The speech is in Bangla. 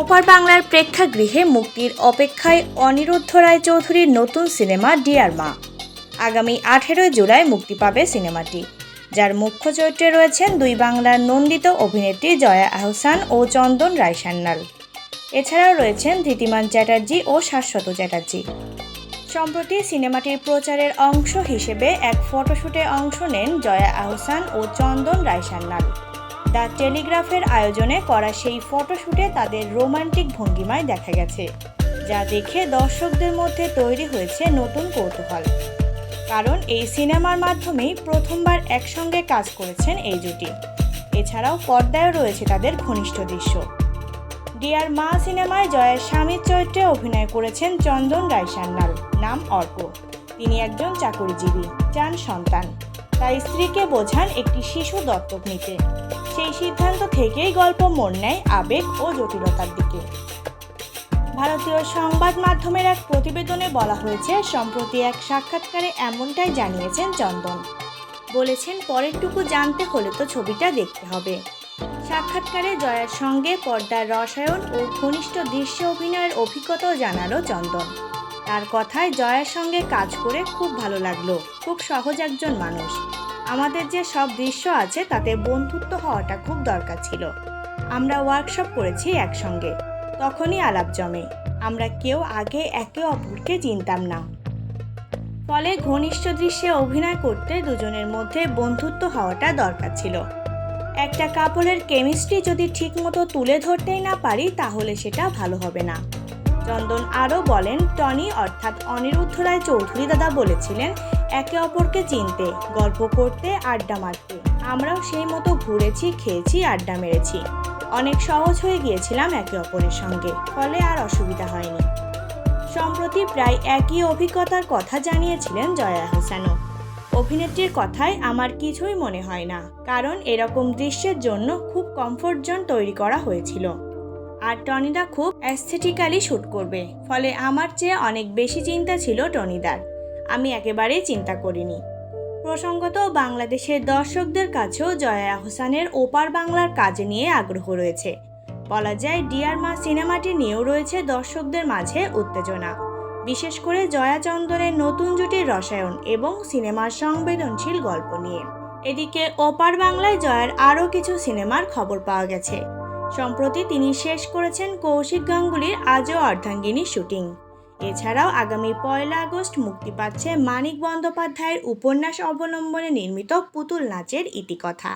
ওপার বাংলার প্রেক্ষাগৃহে মুক্তির অপেক্ষায় অনিরুদ্ধ রায় চৌধুরীর নতুন সিনেমা ডিয়ার মা। আগামী আঠেরোই জুলাই মুক্তি পাবে সিনেমাটি। যার মুখ্য চরিত্রে রয়েছেন দুই বাংলার নন্দিত অভিনেত্রী জয়া আহসান ও চন্দন রায় সান্যাল এছাড়াও রয়েছেন ধৃতিমান চ্যাটার্জি ও শাশ্বত চ্যাটার্জি। সম্প্রতি সিনেমাটির প্রচারের অংশ হিসেবে এক ফটোশুটে অংশ নেন জয়া আহসান ও চন্দন রায় সান্যাল দ্য টেলিগ্রাফের আয়োজনে করা সেই ফটোশুটে তাদের রোমান্টিক ভঙ্গিমায় দেখা গেছে, যা দেখে দর্শকদের মধ্যে তৈরি হয়েছে নতুন কৌতূহল। কারণ এই সিনেমার মাধ্যমেই প্রথমবার একসঙ্গে কাজ করেছেন এই জুটি এছাড়াও পর্দায়ও রয়েছে তাদের ঘনিষ্ঠ দৃশ্য। ডিয়ার মা সিনেমায় জয়ের স্বামীর চরিত্রে অভিনয় করেছেন চন্দন রায় সান্যাল, নাম অর্ক। তিনি একজন চাকরিজীবী, চান সন্তান। তার স্ত্রীকে বোঝান একটি শিশু দত্তক নিতে। সেই সিদ্ধান্ত থেকেই গল্প মন নেয় আবেগ ও জটিলতার দিকে। ভারতীয় সংবাদ মাধ্যমের এক প্রতিবেদনে বলা হয়েছে, সম্প্রতি এক সাক্ষাৎকারে এমনটাই জানিয়েছেন চন্দন। বলেছেন, পরেরটুকু জানতে হলে তো ছবিটা দেখতে হবে। সাক্ষাৎকারে জয়ার সঙ্গে পর্দার রসায়ন ও ঘনিষ্ঠ দৃশ্য অভিনয়ের অভিজ্ঞতাও জানালো চন্দন। তার কথায় জয়ার সঙ্গে কাজ করে খুব ভালো লাগল। খুব সহজ একজন মানুষ। আমাদের যে সব দৃশ্য আছে তাতে বন্ধুত্ব হওয়াটা খুব দরকার ছিল। আমরা ওয়ার্কশপ করেছি একসঙ্গে। তখনই আলাপ জমে। আমরা কেউ আগে একে অপরকে চিনতাম না। ফলে ঘনিষ্ঠ দৃশ্যে অভিনয় করতে দুজনের মধ্যে বন্ধুত্ব হওয়াটা দরকার ছিল। একটা কাপড়ের কেমিস্ট্রি যদি ঠিকমতো তুলে ধরতেই না পারি, তাহলে সেটা ভালো হবে না। চন্দন আরও বলেন, টনি, অর্থাৎ অনিরুদ্ধ রায় চৌধুরী দাদা বলেছিলেন একে অপরকে চিনতে, গল্প করতে, আড্ডা মারতে। আমরাও সেই মতো ঘুরেছি, খেয়েছি, আড্ডা মেরেছি। অনেক সহজ হয়ে গিয়েছিলাম একে অপরের সঙ্গে, ফলে আর অসুবিধা হয়নি। সম্প্রতি প্রায় একই অভিজ্ঞতার কথা জানিয়েছিলেন জয়া হোসেনও। অভিনেত্রীর কথায় আমার কিছুই মনে হয় না, কারণ এরকম দৃশ্যের জন্য খুব কমফোর্ট জোন তৈরি করা হয়েছিল। আর টনিদা খুব অ্যাস্থেটিক্যালি শ্যুট করবে, ফলে আমার চেয়ে অনেক বেশি চিন্তা ছিল টনিদার। আমি একেবারেই চিন্তা করিনি। প্রসঙ্গত বাংলাদেশের দর্শকদের কাছেও জয়া আহসানের ওপার বাংলার কাজ নিয়ে আগ্রহ রয়েছে। বলা যায়, ডিয়ার মা সিনেমাটি নিয়েও রয়েছে দর্শকদের মাঝে উত্তেজনা। বিশেষ করে জয়া চন্দনের নতুন জুটির রসায়ন এবং সিনেমার সংবেদনশীল গল্প নিয়ে। এদিকে ওপার বাংলায় জয়ার আরও কিছু সিনেমার খবর পাওয়া গেছে। সম্প্রতি তিনি শেষ করেছেন কৌশিক গাঙ্গুলির আজও অর্ধাঙ্গিনী শুটিং। এছাড়াও আগামী পয়লা আগস্ট মুক্তি পাচ্ছে মানিক বন্দ্যোপাধ্যায়ের উপন্যাস অবলম্বনে নির্মিত পুতুল নাচের ইতিকথা।